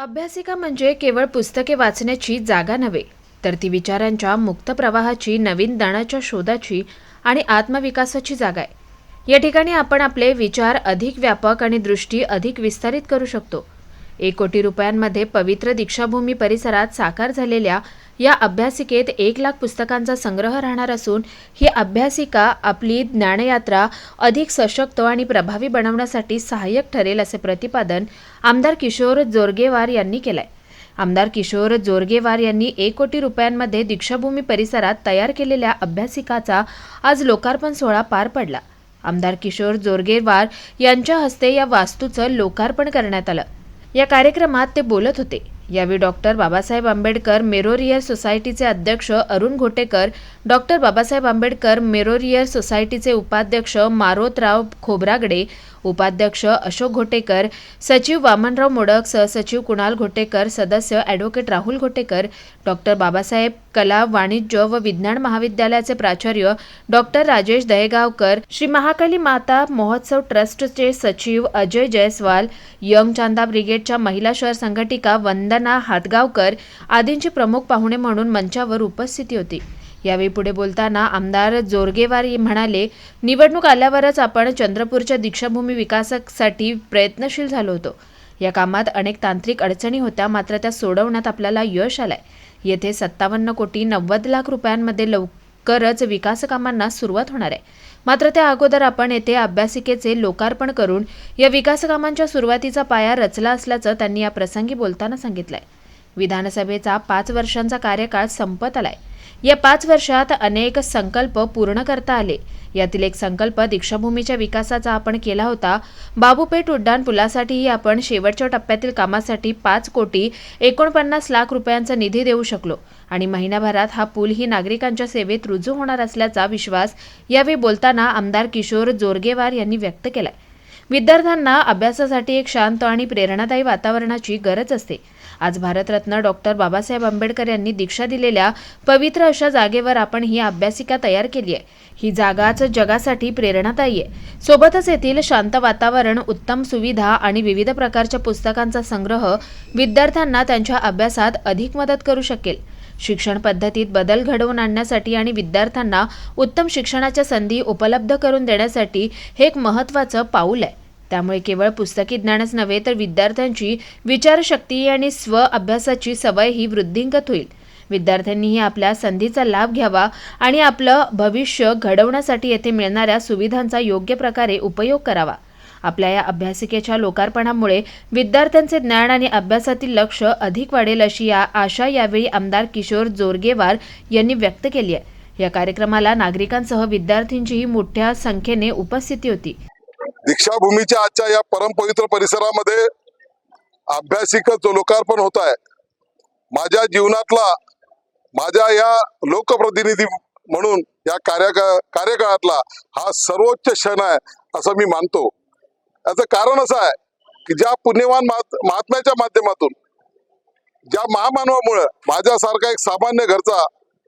अभ्यासिका म्हणजे केवळ पुस्तके वाचण्याची जागा नव्हे तर ती विचारांच्या मुक्त प्रवाहाची नवीन दाणाच्या शोधाची आणि आत्मविकासाची जागा आहे. या ठिकाणी आपण आपले विचार अधिक व्यापक आणि दृष्टी अधिक विस्तारित करू शकतो. एक कोटी रुपयांमध्ये पवित्र दीक्षाभूमी परिसरात साकार झालेल्या या अभ्यासिकेत एक लाख पुस्तकांचा संग्रह राहणार असून ही अभ्यासिका आपली ज्ञानयात्रा अधिक सशक्त आणि प्रभावी बनवण्यासाठी सहाय्यक ठरेल असे प्रतिपादन आमदार किशोर जोरगेवार यांनी केलंय. आमदार किशोर जोरगेवार यांनी एक कोटी रुपयांमध्ये दीक्षाभूमी परिसरात तयार केलेल्या अभ्यासिकाचा आज लोकार्पण सोहळा पार पडला. आमदार किशोर जोरगेवार यांच्या हस्ते या वास्तूचं लोकार्पण करण्यात आलं. या कार्यक्रमात ते बोलत होते. यावेळी डॉक्टर बाबासाहेब आंबेडकर मेरोरियर सोसायटीचे अध्यक्ष अरुण घोटेकर डॉक्टर बाबासाहेब आंबेडकर मेरोरियर सोसायटीचे उपाध्यक्ष मारोतराव खोब्रागडे उपाध्यक्ष अशोक घोटेकर सचिव वामनराव मोडक सहसचिव कुणाल घोटेकर सदस्य ॲडव्होकेट राहुल घोटेकर डॉक्टर बाबासाहेब कला वाणिज्य व विज्ञान महाविद्यालयाचे प्राचार्य डॉक्टर राजेश दहेगावकर श्री महाकाली माता महोत्सव ट्रस्टचे सचिव अजय जयस्वाल यंग चांदा ब्रिगेडच्या महिला शहर संघटिका वंदना हातगावकर आदींची प्रमुख पाहुणे म्हणून मंचावर उपस्थिती होती. यावेळी पुढे बोलताना आमदार जोरगेवार म्हणाले निवडणूक आल्यावरच आपण चंद्रपूरच्या दीक्षाभूमी विकासासाठी प्रयत्नशील झालो होतो. या कामात अनेक तांत्रिक अडचणी होत्या मात्र त्या सोडवण्यात आपल्याला यश आलंय. येथे सत्तावन्न कोटी नव्वद लाख रुपयांमध्ये लवकर करच विकासकामांना सुरुवात होणार आहे. मात्र त्या अगोदर आपण येथे अभ्यासिकेचे लोकार्पण करून या विकासकामांच्या सुरुवातीचा पाया रचला असल्याचं त्यांनी या प्रसंगी बोलताना सांगितलंय. विधानसभेचा पाच वर्षांचा कार्यकाळ संपत आलाय. या पाच वर्षात अनेक संकल्प पूर्ण करता आले. यातील एक संकल्प दीक्षाभूमीच्या विकासाचा आपण केला होता. बाबूपेठ उड्डाण पुलासाठीही आपण शेवटच्या टप्प्यातील कामासाठी पाच कोटी एकोणपन्नास लाख रुपयांचा निधी देऊ शकलो आणि महिन्याभरात हा पूल ही नागरिकांच्या सेवेत रुजू होणार असल्याचा विश्वास यावेळी बोलताना आमदार किशोर जोरगेवार यांनी व्यक्त केलाय. विद्यार्थ्यांना अभ्यासासाठी एक शांत आणि प्रेरणादायी वातावरणाची गरज असते. आज भारतरत्न डॉक्टर बाबासाहेब आंबेडकर यांनी दीक्षा दिलेल्या पवित्र अशा जागेवर आपण ही अभ्यासिका तयार केली आहे. ही जागाच जगासाठी प्रेरणादायी आहे. सोबतच येथील शांत वातावरण उत्तम सुविधा आणि विविध प्रकारच्या पुस्तकांचा संग्रह विद्यार्थ्यांना त्यांच्या अभ्यासात अधिक मदत करू शकेल. शिक्षण पद्धतीत बदल घडवून आणण्यासाठी आणि विद्यार्थ्यांना उत्तम शिक्षणाच्या संधी उपलब्ध करून देण्यासाठी हे एक महत्त्वाचं पाऊल आहे. त्यामुळे केवळ पुस्तकी ज्ञानच नव्हे तर विद्यार्थ्यांची विचारशक्ती आणि स्व अभ्यासाची सवय ही वृद्धिंगत होईल. विद्यार्थ्यांनीही आपल्या संधीचा लाभ घ्यावा आणि आपलं भविष्य घडवण्यासाठी येथे मिळणाऱ्या सुविधांचा योग्य प्रकारे उपयोग करावा. आपल्या या अभ्यासिकेच्या लोकार्पणामुळे विद्यार्थ्यांचे ज्ञान आणि अभ्यासातील लक्ष अधिक वाढेल अशी या आशा यावेळी आमदार किशोर जोरगेवार यांनी व्यक्त केली आहे. या कार्यक्रमाला नागरिकांसह विद्यार्थ्यांचीही मोठ्या संख्येने उपस्थिती होती. दीक्षाभूमीच्या आजच्या या परमपवित्र परिसरामध्ये अभ्यासिकेचं लोकार्पण होत आहे. माझ्या जीवनातला माझ्या या लोकप्रतिनिधी म्हणून या कार्य कार्यकाळातला हा सर्वोच्च क्षण आहे असं मी मानतो. याचं कारण असं आहे की ज्या पुण्यवान महात्म्याच्या माध्यमातून ज्या महामानवामुळं माझ्यासारखा एक सामान्य घरचा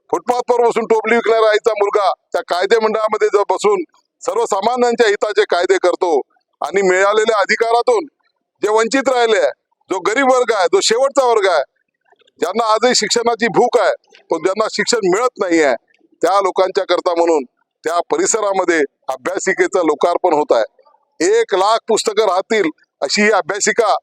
फुटपाथवर बसून टोपली विकणारा आईचा मुलगा त्या कायदे मंडळामध्ये जर बसून सर्वसामान्यांच्या हिताचे कायदे करतो आणि मिळालेल्या अधिकारातून जे वंचित राहिले आहे जो गरीब वर्ग आहे जो शेवटचा वर्ग आहे ज्यांना आजही शिक्षणाची भूक आहे पण ज्यांना शिक्षण मिळत नाही आहे त्या लोकांच्या करता म्हणून त्या परिसरामध्ये अभ्यासिकेचं लोकार्पण होत आहे. एक लाख पुस्तकं राहतील अशी ही अभ्यासिका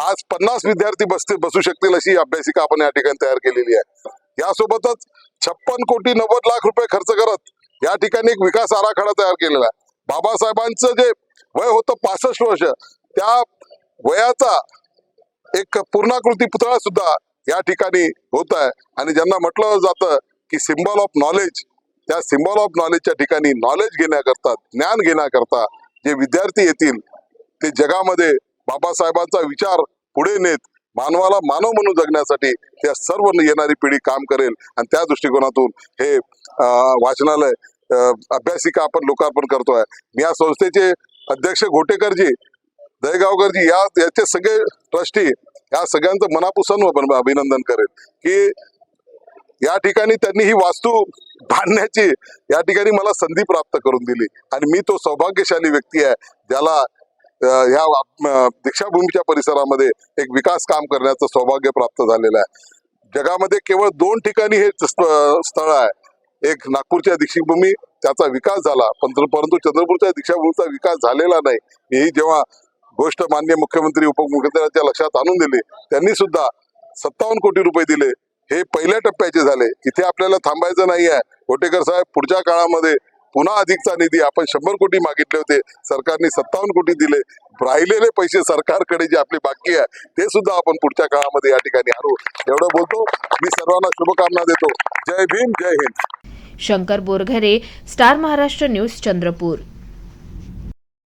आज पन्नास विद्यार्थी बसते बसू शकतील अशी अभ्यासिका आपण या ठिकाणी तयार केलेली आहे. यासोबतच छप्पन कोटी नव्वद लाख रुपये खर्च करत या ठिकाणी एक विकास आराखडा तयार केलेला आहे. बाबासाहेबांचं जे वय होतं पासष्ट वर्ष त्या वयाचा एक पूर्णाकृती पुतळा सुद्धा या ठिकाणी होत आहे. आणि ज्यांना म्हटलं जातं की सिम्बॉल ऑफ नॉलेज त्या सिम्बॉल ऑफ नॉलेजच्या ठिकाणी नॉलेज घेण्याकरता ज्ञान घेण्याकरता जे विद्यार्थी येतील ते जगामध्ये बाबासाहेबांचा विचार पुढे नेत मानवाला मानव म्हणून जगण्यासाठी त्या सर्व येणारी पिढी काम करेल. आणि त्या दृष्टिकोनातून हे वाचनालय अभ्यासिका आपण लोकार्पण करतोय. मी या संस्थेचे अध्यक्ष घोटेकरजी दहेगावकरजी या याचे सगळे ट्रस्टी या सगळ्यांचं मनापासून अभिनंदन करेल की या ठिकाणी त्यांनी ही वास्तू बांधण्याची या ठिकाणी मला संधी प्राप्त करून दिली. आणि मी तो सौभाग्यशाली व्यक्ती आहे ज्याला ह्या दीक्षाभूमीच्या परिसरामध्ये एक विकास काम करण्याचं सौभाग्य प्राप्त झालेलं आहे. जगामध्ये केवळ दोन ठिकाणी हे स्थळ आहे एक नागपूरच्या दीक्षाभूमी त्याचा विकास झाला. पण परंतु चंद्रपूरच्या दीक्षाभूमीचा विकास झालेला नाही. ही जेव्हा गोष्ट मान्य मुख्यमंत्री उपमुख्यमंत्र्यांच्या लक्षात आणून दिली त्यांनी सुद्धा सत्तावन्न कोटी रुपये दिले. हे पहिल्या टप्प्याचे झाले. इथे आपल्याला थांबायचं नाही आहे. कोटेकर साहेब पुढच्या काळामध्ये पुन्हा अधिकचा निधी आपण शंभर कोटी मागितले होते. सरकारने सत्तावन्न कोटी दिले. राहिलेले पैसे सरकारकडे जे आपली बाकी आहे ते सुद्धा आपण पुढच्या काळामध्ये या ठिकाणी आणू. एवढं बोलतो. मी सर्वांना शुभकामना देतो. जय भीम जय Hind. Shankar Borghare star Maharashtra news Chandrapur.